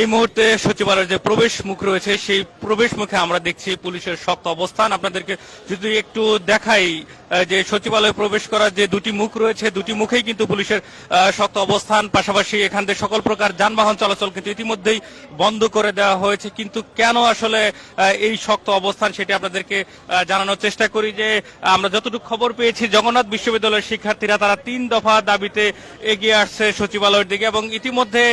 এই মুহূর্তে সচিবালয়ের যে প্রবেশ মুখ রয়েছে, সেই প্রবেশ মুখে আমরা দেখছি পুলিশের শক্ত অবস্থান। আপনাদেরকে যদি একটু দেখাই যে সচিবালয়ে প্রবেশ করার যে দুটি মুখ রয়েছে, দুটি মুখেই কিন্তু পুলিশের শক্ত অবস্থান। পাশাপাশি এখান থেকে সকল প্রকার যানবাহন চলাচল কিন্তু ইতিমধ্যেই বন্ধ করে দেওয়া হয়েছে। কিন্তু কেন আসলে এই শক্ত অবস্থান সেটি আপনাদেরকে জানানোর চেষ্টা করি যে, আমরা যতটুকু খবর পেয়েছি, জগন্নাথ বিশ্ববিদ্যালয়ের শিক্ষার্থীরা তারা তিন দফা দাবিতে এগিয়ে আসছে সচিবালয়ের দিকে এবং ইতিমধ্যে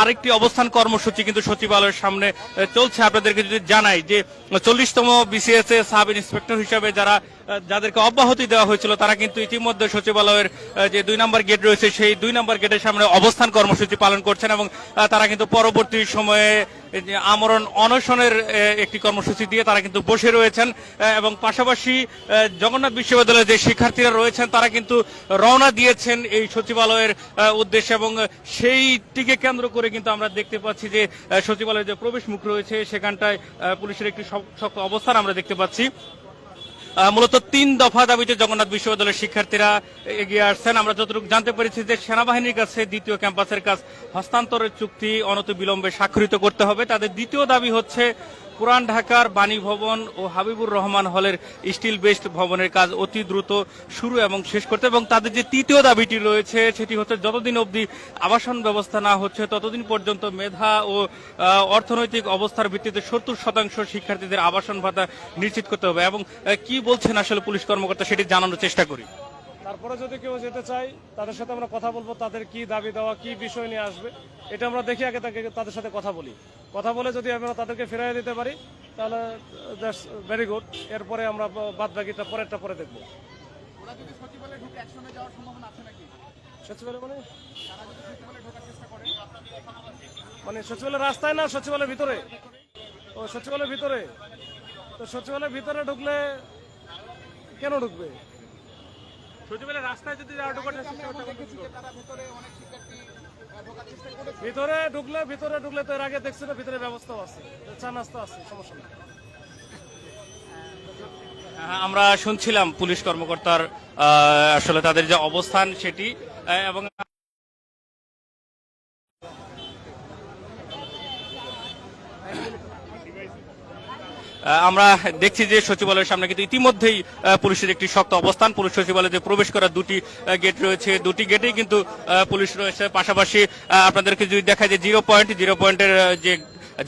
আরেকটি অবস্থান কর্মসূচি কিন্তু সচিবালয়ের সামনে চলছে। আপনাদেরকে যদি জানাই যে, চল্লিশতম বিসিএস এ সাব ইন্সপেক্টর হিসাবে যারা যাদেরকে অব্যাহতি দেওয়া হয়েছিল, তারা কিন্তু ইতিমধ্যে সচিবালয়ের যে দুই নম্বর গেট রয়েছে, সেই দুই নম্বর গেটের সামনে অবস্থান কর্মসূচি পালন করছেন এবং তারা কিন্তু পরবর্তী সময়ে আমরণ অনশনের একটি কর্মসূচি দিয়ে তারা কিন্তু বসে রয়েছেন এবং পাশাপাশি জগন্নাথ বিশ্ববিদ্যালয়ের যে শিক্ষার্থীরা রয়েছেন, তারা কিন্তু রওনা দিয়েছেন এই সচিবালয়ের উদ্দেশ্যে এবং সেইটিকে কেন্দ্র করে কিন্তু আমরা দেখতে পাচ্ছি যে সচিবালয়ের যে প্রবেশ মুখ রয়েছে, সেখানটায় পুলিশের একটি শক- শক্ত অবস্থান আমরা দেখতে পাচ্ছি। মূলত তিন দফা দাবিতে জগন্নাথ বিশ্ববিদ্যালয়ের শিক্ষার্থীরা এগিয়ে আসছেন। আমরা যতটুকু জানতে পেরেছি যে সেনাবাহিনীর কাছে দ্বিতীয় ক্যাম্পাসের কাজ হস্তান্তরের চুক্তি অনতি বিলম্বে স্বাক্ষরিত করতে হবে। তাদের দ্বিতীয় দাবি হচ্ছে পুরান ঢাকার বাণী ভবন ও হাবিবুর রহমান হলের স্টিল বেস্ট ভবনের কাজ অতি দ্রুত শুরু এবং শেষ করতে এবং তাদের যে তৃতীয় দাবিটি রয়েছে, সেটি হচ্ছে যতদিন অবধি আবাসন ব্যবস্থা না হচ্ছে, ততদিন পর্যন্ত মেধা ও অর্থনৈতিক অবস্থার ভিত্তিতে সত্তর শতাংশ শিক্ষার্থীদের আবাসন ভাতা নিশ্চিত করতে হবে এবং কি বলছেন আসলে পুলিশ কর্মকর্তা সেটি জানানোর চেষ্টা করি। তারপরে যদি কেউ যেতে চাই তাদের সাথে আমরা কথা বলব তাদের কি দাবি দেওয়া কি বিষয় নিয়ে আসবে এটা আমরা দেখি আগে তাকে তাদের সাথে কথা বলি। কথা বলে যদি আমরা তাদেরকে ফিরিয়ে দিতে পারি তাহলে দ্যাটস ভেরি গুড এরপরে আমরা বাদ বাকিটা পরেরটা পরে দেখব। সচিবালয় মানে? মানে সচিবালয়ের রাস্তায় না সচিবালয়ের ভিতরে? ও সচিবালয়ের ভিতরে? তো সচিবালয়ের ভিতরে ঢুকলে কেন ঢুকবে? রাস্তায় যদি ভিতরে ঢুকলে ভিতরে ঢুকলে তো এর আগে দেখছি দেখছিল ভিতরে ব্যবস্থা আছে। চা নাস্তা আছে সমস্যা নেই। হ্যাঁ, আমরা শুনছিলাম পুলিশ কর্মকর্তার আহ, আসলে তাদের যে অবস্থান সেটি আহ, এবং আমরা দেখছি যে সচিবালয়ের সামনে কিন্তু ইতিমধ্যেই পুলিশের একটি শক্ত অবস্থান। পুলিশ সচিবালয়ে প্রবেশ করার দুটি গেট রয়েছে। দুটি গেটেই কিন্তু পুলিশ রয়েছে। পাশাপাশি আপনাদেরকে যদি দেখা যায় জিরো পয়েন্ট জিরো পয়েন্টের যে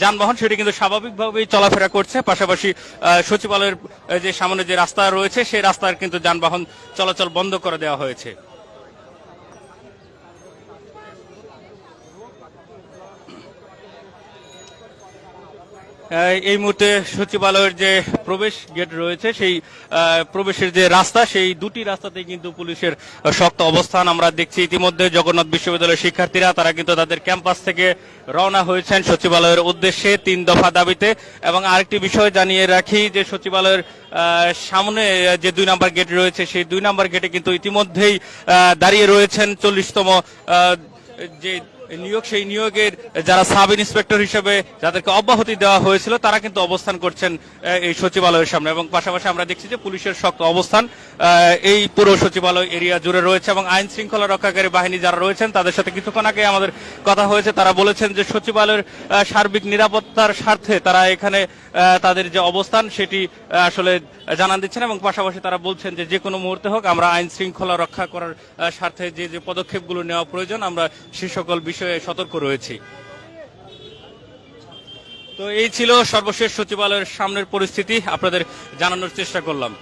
যানবাহন, সেটি কিন্তু স্বাভাবিকভাবেই চলাফেরা করছে। পাশাপাশি সচিবালয়ের যে সামনে যে রাস্তা রয়েছে, সেই রাস্তার কিন্তু যানবাহন চলাচল বন্ধ করে দেওয়া হয়েছে। এই মুহূর্তে সচিবালয়ের যে প্রবেশ গেট রয়েছে, সেই প্রবেশের যে রাস্তা, সেই দুটি রাস্তাতেই কিন্তু পুলিশের শক্ত অবস্থান আমরা দেখছি। ইতিমধ্যে জগন্নাথ বিশ্ববিদ্যালয়ের শিক্ষার্থীরা, তারা কিন্তু তাদের ক্যাম্পাস থেকে রওনা হয়েছেন সচিবালয়ের উদ্দেশ্যে তিন দফা দাবিতে। এবং আরেকটি বিষয় জানিয়ে রাখি যে সচিবালয়ের সামনে যে দুই নাম্বার গেট রয়েছে, সেই দুই নাম্বার গেটে কিন্তু ইতিমধ্যেই দাঁড়িয়ে রয়েছেন চল্লিশতম যে নিয়োগ, সেই নিয়োগের যারা সাব ইন্সপেক্টর হিসেবে যাদেরকে অব্যাহতি দেওয়া হয়েছিল, তারা কিন্তু অবস্থান করছেন এই সচিবালয়ের সামনে। এবং পাশাপাশি আমরা দেখছি যে পুলিশের শক্ত অবস্থান এই পুরো সচিবালয় এরিয়া জুড়ে রয়েছে এবং আইন শৃঙ্খলা রক্ষাকারী বাহিনী যারা রয়েছেন, তাদের সাথে কিছুক্ষণ আগে আমাদের কথা হয়েছে। তারা বলেছেন যে সচিবালয়ের সার্বিক নিরাপত্তার স্বার্থে তারা এখানে তাদের যে অবস্থান, সেটি আসলে জানান দিচ্ছেন এবং পাশাপাশি তারা বলছেন যে যে কোনো মুহূর্তে হোক, আমরা আইন শৃঙ্খলা রক্ষা করার স্বার্থে যে যে পদক্ষেপগুলো নেওয়া প্রয়োজন, আমরা সে সকল বিষয়ে সতর্ক রয়েছি। তো এই ছিল সর্বশেষ সচিবালয়ের সামনের পরিস্থিতি। আপনাদের জানানোর চেষ্টা করলাম।